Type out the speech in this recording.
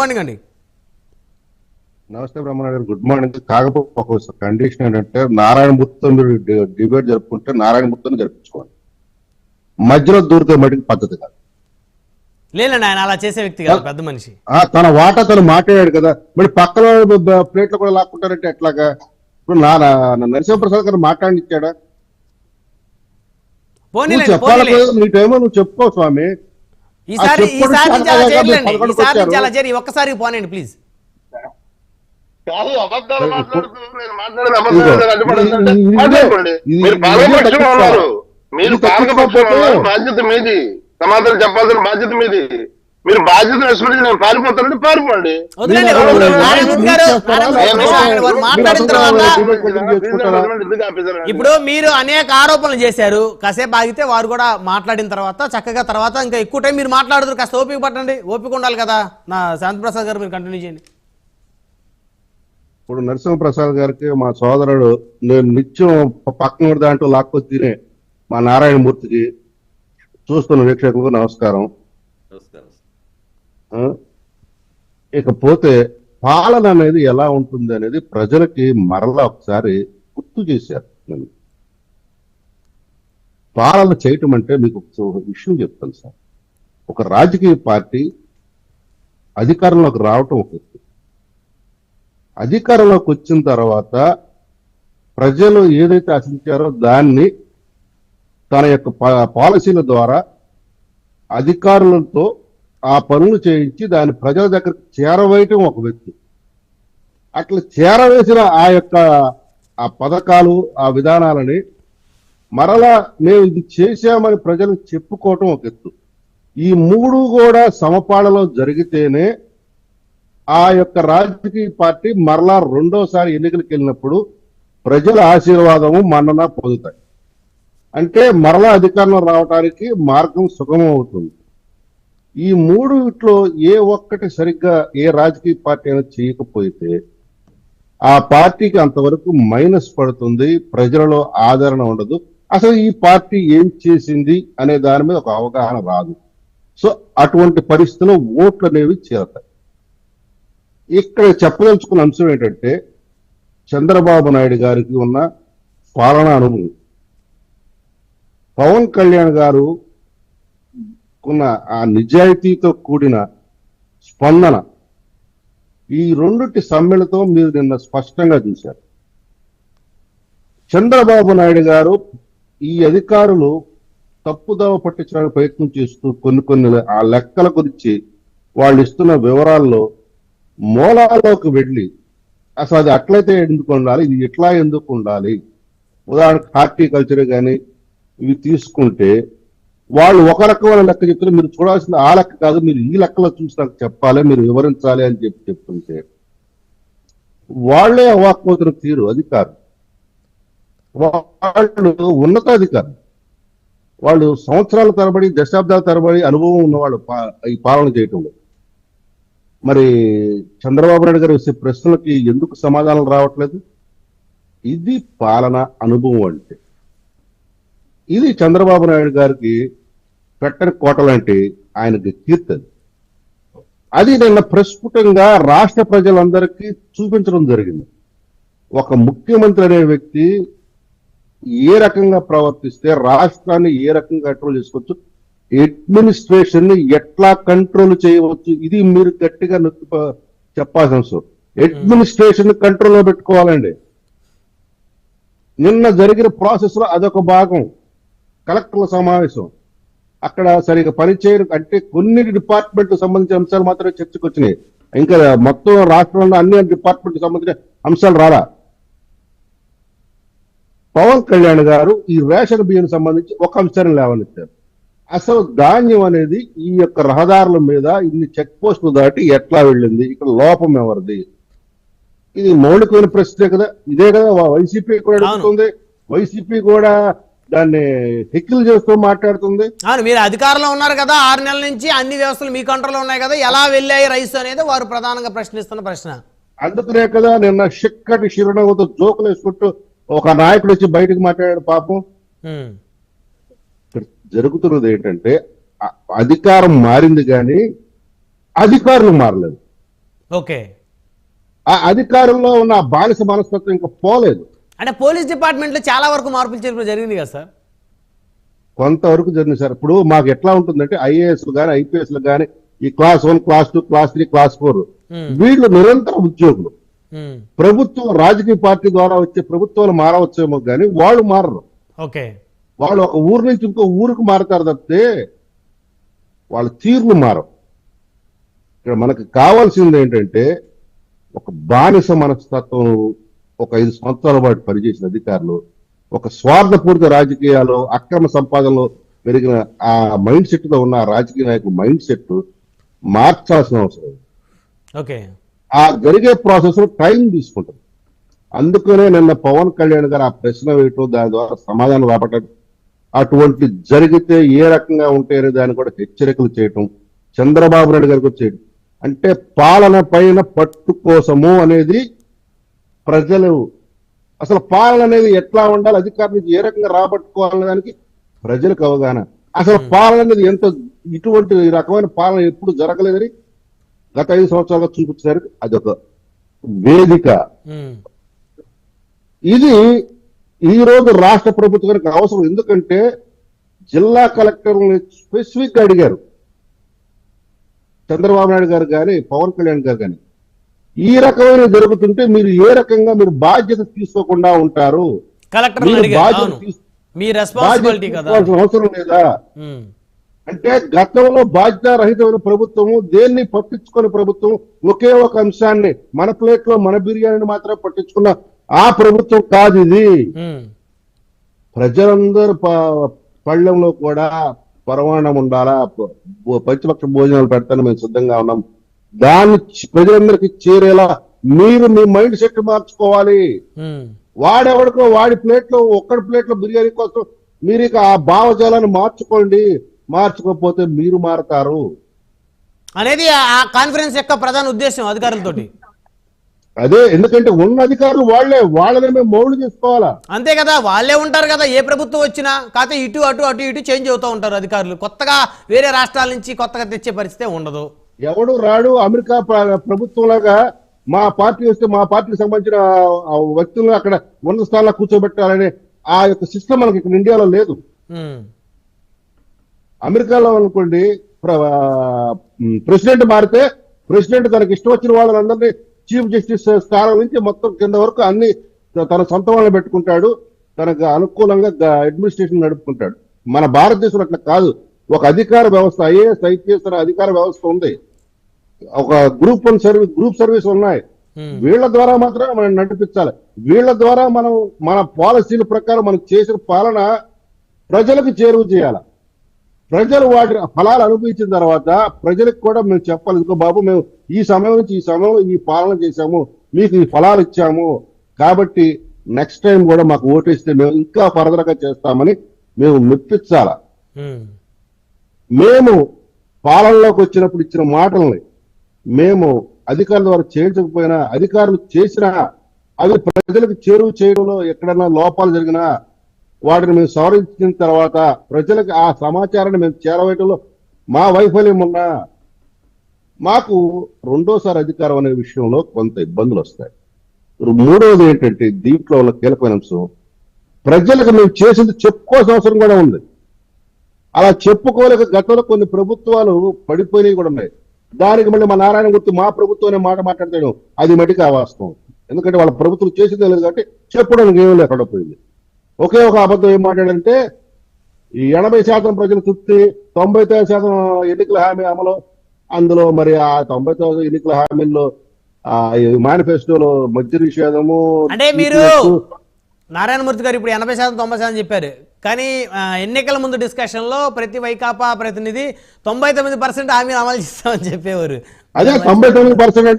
Morning అండి నమస్తే బ్రహ్మనాయుడు గారు గుడ్ మార్నింగ్. కాకపోతే కండిషన్ ఏంటంటే నారాయణమూర్తితో మీరు డిబేట్ జరుపుకుంటే నారాయణమూర్తిని జరిపించుకోండి. మధ్యలో దూరితే మటుకు పద్ధతి కాదు. లేదండి ఆయన అలా చేసే వ్యక్తి కాదు పెద్ద మనిషి. తన వాటా తను మాట్లాడాడు కదా మరి పక్కన ప్లేట్లు కూడా లాక్కుంటారంటే ఎట్లాగా? ఇప్పుడు నా నరసింహప్రసాద్ గారు మాట్లాడిచ్చాడా చెప్పాలి నీ టైమో నువ్వు చెప్పుకో స్వామి. ఈసారి ఈసారి నుంచి అలా చేయరు. ఒక్కసారి పోనండి ప్లీజ్. మీరు తప్పించకపోతే- ఉన్నారు బాధ్యత మీది. సమాధానం చెప్పాల్సిన బాధ్యత మీది. మీరు బాధ్యత విస్మరించి నేను పారిపోతానంటే పారిపోండి. ఇప్పుడు మీరు అనేక ఆరోపణలు చేశారు కాసేపు ఆగితే వారు కూడా మాట్లాడిన తర్వాత చక్కగా తర్వాత ఇంకా ఎక్కువ టైం మీరు మాట్లాడుతారు కాస్త ఓపిక పట్టండి. ఓపిక ఉండాలి కదా. నా శాంతిప్రసాద్ గారు మీరు కంటిన్యూ చేయండి. ఇప్పుడు నరసింహప్రసాద్ గారికి మా సోదరుడు నేను నిత్యం పక్కన దాంట్లో లాక్కొచ్చి తినే మా నారాయణమూర్తికి చూస్తున్న వీక్షకులకు నమస్కారం. ఆ? ఇకపోతే పాలన అనేది ఎలా ఉంటుంది అనేది ప్రజలకి మరలా ఒకసారి గుర్తు చేశారు నేను పాలన చేయటం అంటే మీకు ఒక విషయం చెప్తాను సార్. ఒక రాజకీయ పార్టీ అధికారంలోకి రావటం ఒక అధికారంలోకి వచ్చిన తర్వాత ప్రజలు ఏదైతే ఆశించారో దాన్ని తన యొక్క పాలసీల ద్వారా అధికారులతో ఆ పనులు చేయించి దాన్ని ప్రజల దగ్గరకు చేరవేయటం ఒక వ్యక్తి. అట్లా చేరవేసిన ఆ యొక్క ఆ పథకాలు ఆ విధానాలని మరలా మేము ఇది చేశామని ప్రజలు చెప్పుకోవటం ఒక ఎత్తు ఈ మూడు కూడా సమపాళలో జరిగితేనే ఆ యొక్క రాజకీయ పార్టీ మరలా రెండోసారి ఎన్నికలకు వెళ్ళినప్పుడు ప్రజల ఆశీర్వాదము మన్నన పొందుతాయి. అంటే మరలా అధికారంలో రావడానికి మార్గం సుగమం అవుతుంది ఈ మూడు ఇట్లో ఏ ఒక్కటి సరిగ్గా ఏ రాజకీయ పార్టీ అయినా చేయకపోతే ఆ పార్టీకి అంతవరకు మైనస్ పడుతుంది ప్రజలలో ఆదరణ ఉండదు. అసలు ఈ పార్టీ ఏం చేసింది అనే దాని మీద ఒక అవగాహన రాదు. సో అటువంటి పరిస్థితిలో ఓట్లు అనేవి చేరతాయి. ఇక్కడ చెప్పదలుచుకున్న అంశం ఏంటంటే చంద్రబాబు నాయుడు గారికి ఉన్న పాలనా అనుభవం. పవన్ కళ్యాణ్ గారు ఉన్న ఆ నిజాయితీతో కూడిన స్పందన ఈ రెండుటి సమ్మెలతో మీరు నిన్న స్పష్టంగా చూశారు. చంద్రబాబు నాయుడు గారు ఈ అధికారులు తప్పుదోవ పట్టించడానికి ప్రయత్నం చేస్తూ కొన్ని కొన్ని ఆ లెక్కల గురించి వాళ్ళు ఇస్తున్న వివరాల్లో మూలాల్లోకి వెళ్ళి అసలు అది అట్లయితే ఎందుకు ఉండాలి? ఇది ఇట్లా ఎందుకు ఉండాలి? ఉదాహరణకు హార్టికల్చర్ కానీ ఇవి తీసుకుంటే వాళ్ళు ఒక రకమైన లెక్క చెప్తున్నారు. మీరు చూడాల్సిన ఆ లెక్క కాదు. మీరు ఈ లెక్కలో చూసి నాకు చెప్పాలి. మీరు వివరించాలి అని చెప్పి చెప్తుంటే వాళ్ళే అవాక్పోతున్న తీరు అధికారులు. వాళ్ళు ఉన్నతాధికారులు. వాళ్ళు సంవత్సరాల తరబడి దశాబ్దాల తరబడి అనుభవం ఉన్నవాళ్ళు పా- ఈ పాలన చేయటంలో. మరి చంద్రబాబు నాయుడు గారు వేసే ప్రశ్నలకి ఎందుకు సమాధానం రావట్లేదు? ఇది పాలన అనుభవం అంటే. ఇది చంద్రబాబు నాయుడు గారికి పెట్టని కోట లాంటి ఆయనకి కీర్తి అది. నిన్న ప్రస్ఫుటంగా రాష్ట్ర ప్రజలందరికీ చూపించడం జరిగింది. ఒక ముఖ్యమంత్రి అనే వ్యక్తి ఏ రకంగా ప్రవర్తిస్తే రాష్ట్రాన్ని ఏ రకంగా కంట్రోల్ చేసుకోవచ్చు అడ్మినిస్ట్రేషన్ని ఎట్లా కంట్రోల్ చేయవచ్చు ఇది మీరు గట్టిగా నొక్కి చెప్పాల్సిన అవసరం. అడ్మినిస్ట్రేషన్ కంట్రోల్లో పెట్టుకోవాలండి. నిన్న జరిగిన ప్రాసెస్లో అదొక భాగం. కలెక్టర్ల సమావేశం. అక్కడ సరిగా పనిచేయరు. అంటే కొన్ని డిపార్ట్మెంట్ సంబంధించిన అంశాలు మాత్రమే చర్చకు వచ్చినాయి. ఇంకా మొత్తం రాష్ట్రంలో అన్ని డిపార్ట్మెంట్ సంబంధించిన అంశాలు రాలా. పవన్ కళ్యాణ్ గారు ఈ రేషన్ బియ్యం సంబంధించి ఒక అంశాన్ని లేవనెత్తారు. అసలు ధాన్యం అనేది ఈ యొక్క రహదారుల మీద ఇన్ని చెక్ పోస్టులు దాటి ఎట్లా వెళ్ళింది? ఇక్కడ లోపం ఎవరిది? ఇది మౌలికమైన ప్రశ్నే కదా. ఇదే కదా వైసీపీ కూడా. అడుగుతుంది వైసీపీ కూడా దాన్ని హెక్కిల్ చేస్తూ మాట్లాడుతుంది. మీరు అధికారంలో ఉన్నారు కదా ఆరు నెలల నుంచి అన్ని వ్యవస్థలు మీ కంట్రోల్లో ఉన్నాయి కదా ఎలా వెళ్ళాయి రైస్ అనేది వారు ప్రధానంగా ప్రశ్నిస్తున్న ప్రశ్న. అందుకనే కదా నిన్న చిక్కటి చిరునవ్వుతో జోకులు వేసుకుంటూ ఒక నాయకుడు వచ్చి బయటకు మాట్లాడాడు పాపం. జరుగుతున్నది ఏంటంటే అధికారం మారింది కానీ అధికారులు మారలేదు. ఓకే. ఆ అధికారంలో ఉన్న ఆ బానిస మనస్తత్వం ఇంకా పోలేదు. అంటే పోలీస్ డిపార్ట్మెంట్లో చాలా వరకు మార్పులు చేర్పులు జరిగింది కదా సార్? కొంతవరకు జరిగింది సార్. ఇప్పుడు మాకు ఎట్లా ఉంటుందంటే ఐఏఎస్ కానీ ఐపీఎస్ కానీ ఈ class one class two class three class four Hmm. వీళ్ళు నిరంతర ఉద్యోగులు. ఉమ్, ప్రభుత్వం రాజకీయ పార్టీ ద్వారా వచ్చే ప్రభుత్వాలు మారవచ్చేమో కానీ వాళ్ళు మారరు. ఓకే. వాళ్ళు ఒక ఊరు నుంచి ఇంకో ఊరికి మారతారు తప్పితే వాళ్ళ తీర్లు మారవు. ఇక్కడ మనకు కావాల్సింది ఏంటంటే ఒక బానిస మనస్తత్వం ఒక ఐదు సంవత్సరాల పాటు పనిచేసిన అధికారులు ఒక స్వార్థపూరిత రాజకీయాలు అక్రమ సంపాదనలో పెరిగిన ఆ మైండ్ సెట్తో ఉన్న రాజకీయ నాయకుల మైండ్ సెట్ మార్చాల్సిన అవసరం. ఓకే. ఆ జరిగే ప్రాసెస్లో టైం తీసుకుంటుంది. అందుకనే నిన్న పవన్ కళ్యాణ్ గారు ఆ ప్రశ్న వేయటం దాని ద్వారా సమాధానం రాబట్టడం అటువంటి జరిగితే ఏ రకంగా ఉంటాయనే దాన్ని కూడా హెచ్చరికలు చేయటం చంద్రబాబు నాయుడు గారికి కూడా చేయడం అంటే పాలన పైన పట్టు కోసము అనేది ప్రజలు అసలు పాలన అనేది ఎట్లా ఉండాలి అధికారం నుంచి ఏ రకంగా రాబట్టుకోవాలనే దానికి ప్రజలకు అవగాహన. అసలు పాలన అనేది ఎంత ఇటువంటి రకమైన పాలన ఎప్పుడు జరగలేదని గత ఐదు సంవత్సరాలుగా చూపించారు అదొక వేదిక. ఇది ఈ రోజు రాష్ట్ర ప్రభుత్వానికి అవసరం. ఎందుకంటే జిల్లా కలెక్టర్ స్పెసిఫిక్గా అడిగారు. చంద్రబాబు నాయుడు గారు కానీ పవన్ కళ్యాణ్ గారు కానీ ఈ రకమైన జరుగుతుంటే మీరు ఏ రకంగా మీరు బాధ్యత తీసుకోకుండా ఉంటారు? బాధ్యత బాధ్యత అవసరం లేదా? అంటే గతంలో బాధ్యతారహితమైన ప్రభుత్వము దేన్ని పట్టించుకునే ప్రభుత్వం ఒకే ఒక అంశాన్ని మన ప్లేట్లో మన బిర్యానీని మాత్రమే పట్టించుకున్న ఆ ప్రభుత్వం కాదు ఇది. ప్రజలందరూ పళ్ళెంలో కూడా పరమాణం ఉండాలా? పంచపక్ష భోజనాలు పెడతాను మేము సిద్ధంగా ఉన్నాం. దాన్ని ప్రజలందరికీ చేరేలా మీరు మీ మైండ్ సెట్ మార్చుకోవాలి. వాడెవడికో వాడి ప్లేట్లో ఒక్కడి ప్లేట్లో బిర్యానీ కోసం మీరు ఇక ఆ భావజాలాన్ని మార్చుకోండి. మార్చుకోకపోతే మీరు మారతారు. అనేది ఆ- కాన్ఫరెన్స్ యొక్క ప్రధాన ఉద్దేశం అధికారులతోటి. అదే ఎందుకంటే ఉన్న అధికారులు వాళ్ళే వాళ్ళని మేము మౌలు చేసుకోవాలా? అంతే కదా వాళ్ళే ఉంటారు కదా ఏ ప్రభుత్వం వచ్చినా. కాకపోతే ఇటు అటు అటు ఇటు చేంజ్ అవుతూ ఉంటారు అధికారులు. కొత్తగా వేరే రాష్ట్రాల నుంచి కొత్తగా తెచ్చే పరిస్థితి ఉండదు. ఎవడు రాడు అమెరికా ప్ర- ప్రభుత్వంలాగా మా పార్టీ వస్తే మా పార్టీకి సంబంధించిన వ్యక్తులను అక్కడ ఉన్నత స్థానంలో కూర్చోబెట్టాలనే ఆ యొక్క సిస్టమ్ మనకి ఇక్కడ ఇండియాలో లేదు. అమెరికాలో అనుకోండి ప్రెసిడెంట్ మారితే ప్రెసిడెంట్ తనకి ఇష్టం వచ్చిన వాళ్ళందరినీ చీఫ్ జస్టిస్ స్థానం నుంచి మొత్తం కింద వరకు అన్ని తన సొంత వాళ్ళని పెట్టుకుంటాడు. తనకు అనుకూలంగా అడ్మినిస్ట్రేషన్ నడుపుకుంటాడు. మన భారతదేశంలో అట్లా కాదు. ఒక అధికార వ్యవస్థ ఐఏఎస్ ఐపీఎస్ అనే అధికార వ్యవస్థ ఉంది. ఒక group one service group service ఉన్నాయి. ఉమ్, వీళ్ళ ద్వారా మాత్రమే మనం నడిపించాలి. వీళ్ళ ద్వారా మనం మన పాలసీల ప్రకారం మనం చేసిన పాలన ప్రజలకు చేరువ చేయాలి. ప్రజలు వాటి ఫలాలు అనుభవించిన తర్వాత ప్రజలకు కూడా మేము చెప్పాలి. ఇదిగో బాబు మేము ఈ సమయం నుంచి ఈ సమయంలో ఈ పాలన చేశాము. మీకు ఈ ఫలాలు ఇచ్చాము. కాబట్టి నెక్స్ట్ టైం కూడా మాకు ఓటేస్తే మేము ఇంకా ఫర్దర్గా చేస్తామని మేము మెప్పించాల. ఉమ్, మేము పాలనలోకి వచ్చినప్పుడు ఇచ్చిన మాటల్ని మేము అధికారుల ద్వారా చేయించకపోయినా అధికారులు చేసినా అవి ప్రజలకు చేరువ చేయడంలో ఎక్కడైనా లోపాలు జరిగినా వాటిని మేము సవరించిన తర్వాత ప్రజలకు ఆ సమాచారాన్ని మేము చేరవేయటంలో మా వైఫల్యం ఉన్నా మాకు రెండోసారి అధికారం అనే విషయంలో కొంత ఇబ్బందులు వస్తాయి. మూడవది ఏంటంటే దీంట్లో ఉన్న కీలకమైన అంశం ప్రజలకు మేము చేసింది చెప్పుకోవాల్సిన అవసరం కూడా ఉంది. అలా చెప్పుకోలేక గతంలో కొన్ని ప్రభుత్వాలు పడిపోయినవి కూడా ఉన్నాయి. దానికి మళ్ళీ మా నారాయణ గుర్తు మా ప్రభుత్వం అనే మాట మాట్లాడతాడు. అది మటుకు వాస్తవం. ఎందుకంటే వాళ్ళ ప్రభుత్వం చేసిందే లేదు కాబట్టి చెప్పడానికి ఏమీ లేకుండా పోయింది. ఒకే ఒక అబద్ధం ఏం మాట్లాడంటే ఈ ఎనభై శాతం ప్రజలు తృప్తి తొంభై తొమ్మిది శాతం ఎన్నికల హామీ అమలు అందులో మరి ఆ తొంభై తొమ్మిది ఎన్నికల హామీల్లో ఆ మేనిఫెస్టోలో మద్య నిషేధము అంటే మీరు నారాయణమూర్తి గారు ఇప్పుడు ఎనభై శాతం తొంభై శాతం చెప్పారు. కానీ ఎన్నికల ముందు డిస్కషన్లో ప్రతి వైకాపా ప్రతినిధి తొంభై తొమ్మిది పర్సెంట్ హామీలు అమలు చేస్తామని చెప్పేవారు. అదే తొంభై తొమ్మిది పర్సెంట్